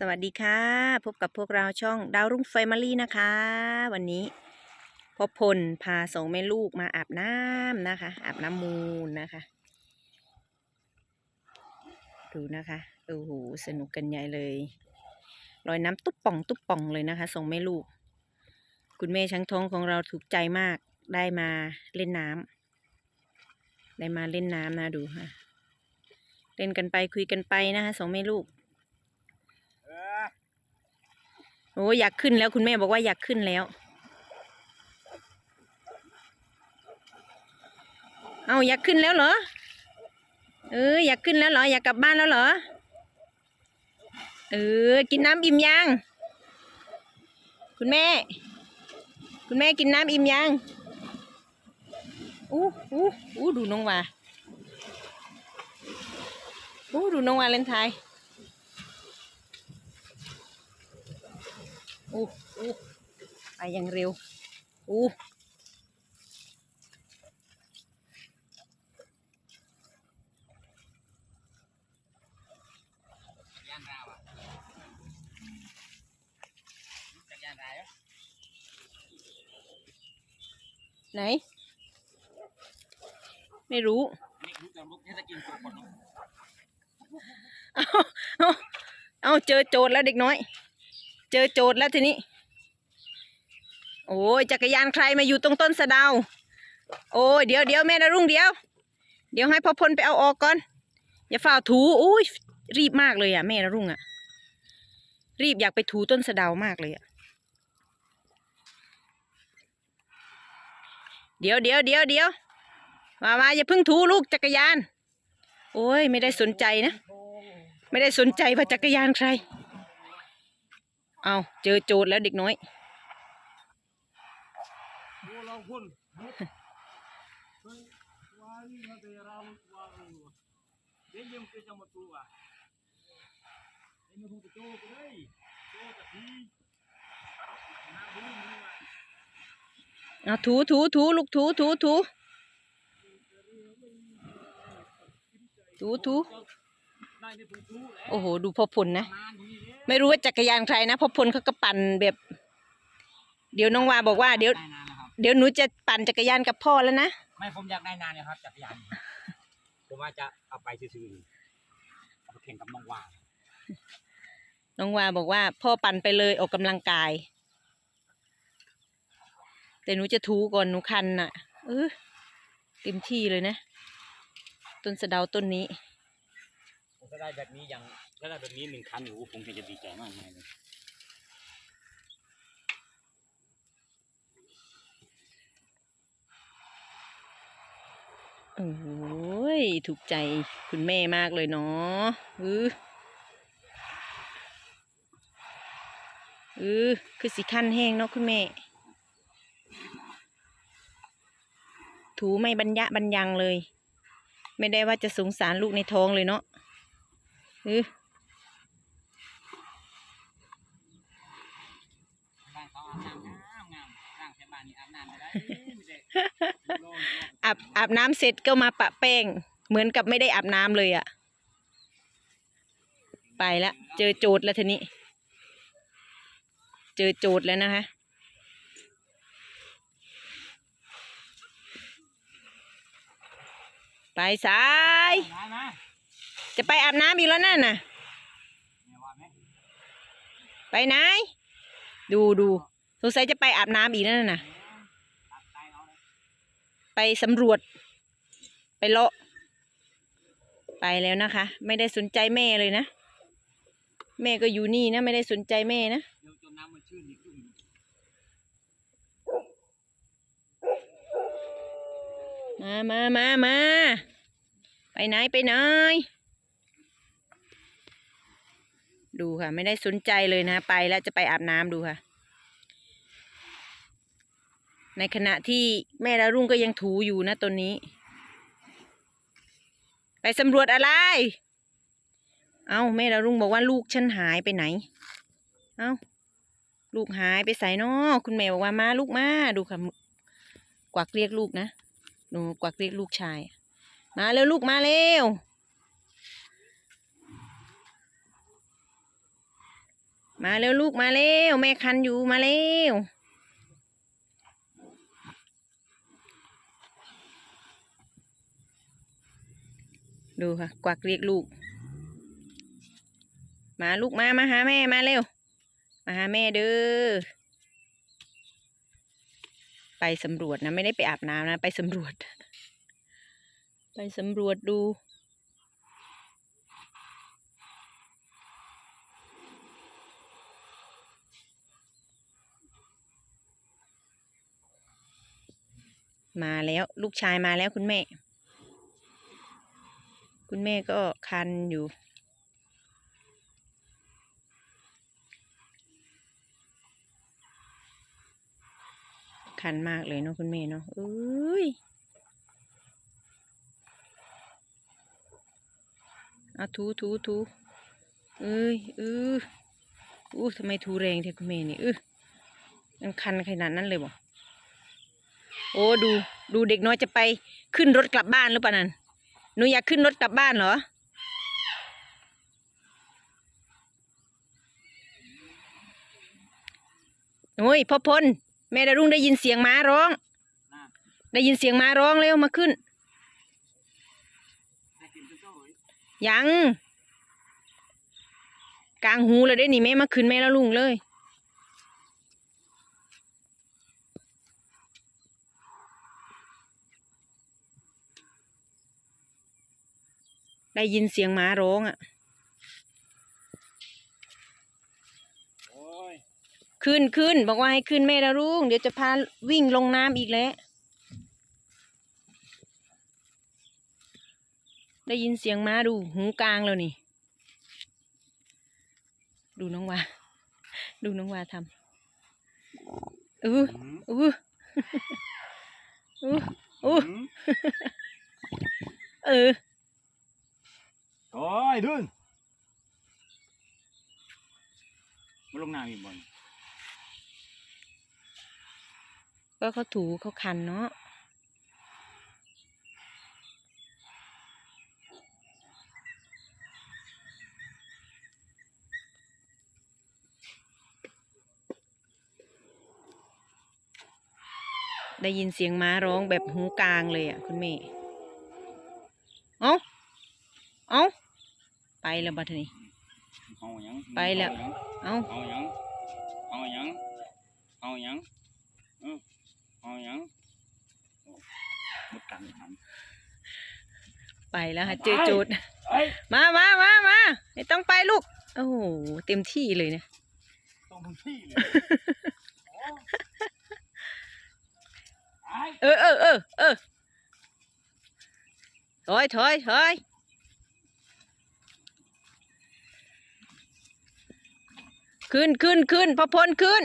สวัสดีค่ะ พบกับพวกเราช่องดาวรุ่งไฟมารีนะคะ วันนี้พ่อพลพาสองแม่ลูกมาอาบน้ำนะคะ อาบน้ำมูลนะคะ ดูนะคะโอ้โหสนุกกันใหญ่เลยลอยน้ำตุ๊บป่องตุ๊บป่องเลยนะคะสองแม่ลูก คุณแม่ช้างทองของเราถูกใจมากได้มาเล่นน้ำได้มาเล่นน้ำนะดูค่ะเล่นกันไปคุยกันไปนะคะสองแม่ลูก เออ โอ้อยากขึ้นแล้วคุณแม่บอกว่าอยากขึ้นแล้ว เอาอยากขึ้นแล้วเหรอ เอออยากขึ้นแล้วเหรอ อยากกลับบ้านแล้วเหรอ เออ กินน้ำอิ่มยัง คุณแม่ คุณแม่กินน้ำอิ่มยังอู้อู้อู้ดูน้องวาอู้ดูน้องวาเล่นไทย อู้อู้ไปอยังเร็วอู้ยานราวอะรู้จักยานราวเหรอไหน ไม่รู้นี่รู้จักมุกเทศกินตัวคนเนอะเอาเอาเอาเจอโจทย์แล้วเด็กน้อยเจอโจทย์แล้วทีนี้ โอ้ยจักรยานใครมาอยู่ตรงต้นสะดาโอ้ยเดี๋ยวเดี๋ยวแม่นะรุ่งเดี๋ยว เดี๋ยวให้พ่อพลไปเอาออกก่อน อย่าฝ่าถูอุ้ยรีบมากเลยอะแม่นะรุ่งอะ รีบอยากไปถูต้นสะดามากเลยอะ เดี๋ยวเดี๋ยวเดี๋ยวเดี๋ยวมามาอย่าเพิ่งถูลูกจักรยาน โอ้ยไม่ได้สนใจนะ ไม่ได้สนใจว่าจักรยานใคร เอาเจอโจทย์แล้วเด็กน้อยเอาถูถูถูลูกถูถูถูถูถู โอ้โห ดูพ่อพลนะ ไม่รู้ว่าจักรยานใครนะพ่อพลเขาก็ปั่นแบบ เดี๋ยวน้องวาบอกว่าเดี๋ยว เดี๋ยวหนูจะปั่นจักรยานกับพ่อแล้วนะ ไม่ผมอยากได้นานเนี่ยครับจักรยานผมว่าจะเอาไปซื้อๆเอาไปแข่งกับน้องวาน้องวาบอกว่า พ่อปั่นไปเลยออกกำลังกาย แต่หนูจะถูก่อนหนูคันน่ะ เออเต็มที่เลยนะ ต้นสะเดาต้นนี้ ถ้าได้แบบนี้อย่างถ้าได้แบบนี้หนึ่งคันโอ้โหผมคงจะดีใจมากเลยโอ้ย ถูกใจคุณแม่มากเลยเนาะอืออือคือสีขั้นแห้งเนาะคุณแม่ ถูไม่บรรยะบรรยังเลย ไม่ได้ว่าจะสงสารลูกในท้องเลยเนาะอือบ้าน เขาอาบน้ำงามงามร่างแถวบ้านนี่อาบน้ำไปได้ไม่ได้ลองลองอาบอาบน้ำเสร็จก็มาปะแป้ง เหมือนกับไม่ได้อาบน้ำเลยอะไปละเจอโจทย์แล้วทีนี้ เจอโจทย์แล้วนะคะไปสายได้ไหม จะไปอาบน้ำอีกแล้วนั่นน่ะ ไปไหน ดูดูสงสัยจะไปอาบน้ำอีกนั่นน่ะ ไปสำรวจ ไปเลาะ ไปแล้วนะคะ ไม่ได้สนใจแม่เลยนะ แม่ก็อยู่นี่นะ ไม่ได้สนใจแม่นะมามามามา ไปไหน ไปไหน ดูค่ะ ไม่ได้สนใจเลยนะ ไปแล้วจะไปอาบน้ำดูค่ะ ในขณะที่แม่ดารุ่งก็ยังถูอยู่นะตอนนี้ ไปสำรวจอะไร เอาแม่ดารุ่งบอกว่าลูกฉันหายไปไหน เอาลูกหายไปใส่นอคุณแม่บอกว่ามาลูกมาดูค่ะ กวักเรียกลูกนะหนูกวักเรียกลูกชาย มาเร็วลูกมาเร็ว มาเร็วลูกมาเร็วแม่คันอยู่มาเร็วดูค่ะ กวักเรียกลูก มาลูกมามาหาแม่มาเร็ว มาหาแม่เด้อไปสำรวจนะ ไม่ได้ไปอาบน้ำนะ ไปสำรวจ ไปสำรวจดู มาแล้วลูกชายมาแล้วคุณแม่ คุณแม่ก็คันอยู่ คันมากเลยเนาะคุณแม่เนาะเอ้ยอาถูถูถูเอ้ยเอออู้ทำไมถูแรงเทคุณแม่นี่เออมันคันขนาดนั้นเลยบ่ โอ้ดูดูเด็กน้อยจะไปขึ้นรถกลับบ้านหรือเปล่านั่นหนูอยากขึ้นรถกลับบ้านเหรอโอ้ยพ่อพลแม่ดารุ่งได้ยินเสียงม้าร้อง ได้ยินเสียงม้าร้องเร็วมาขึ้น ยัง กลางหูเลยได้นี่แม่มาขึ้นแม่แล้วลุงเลย ได้ยินเสียงม้าร้องอะโอ้ยขึ้นขึ้นบอกว่าให้ขึ้นแม่ดารุ่งเดี๋ยวจะพาวิ่งลงน้ำอีกแล้ว ได้ยินเสียงม้าดูหูกลางแล้วนี่ ดูน้องวาดูน้องวาทำอือหืมอืออืออือหืมเออ โอ้ยดุนมาลงน้ำอีกบ่อนก็เขาถูเขาคันเนาะได้ยินเสียงม้าร้องแบบหูกลางเลยอะ คุณแม่ เอาเอา ไปแล้วบัดนี้ เอาหยังไปแล้ว เอาเอาหยังเอาหยังเอาหยังอือเอาหยังหมดกันทันไปแล้วค่ะเจอโจทย์เอ้ยมามามามาไม่ต้องไปลูก โอ้โห เต็มที่เลยเนี่ยต้องทุกที่เลยโอ้ยเออเออเออเออถอยถอยถอย ขึ้นขึ้นขึ้นพอพลขึ้น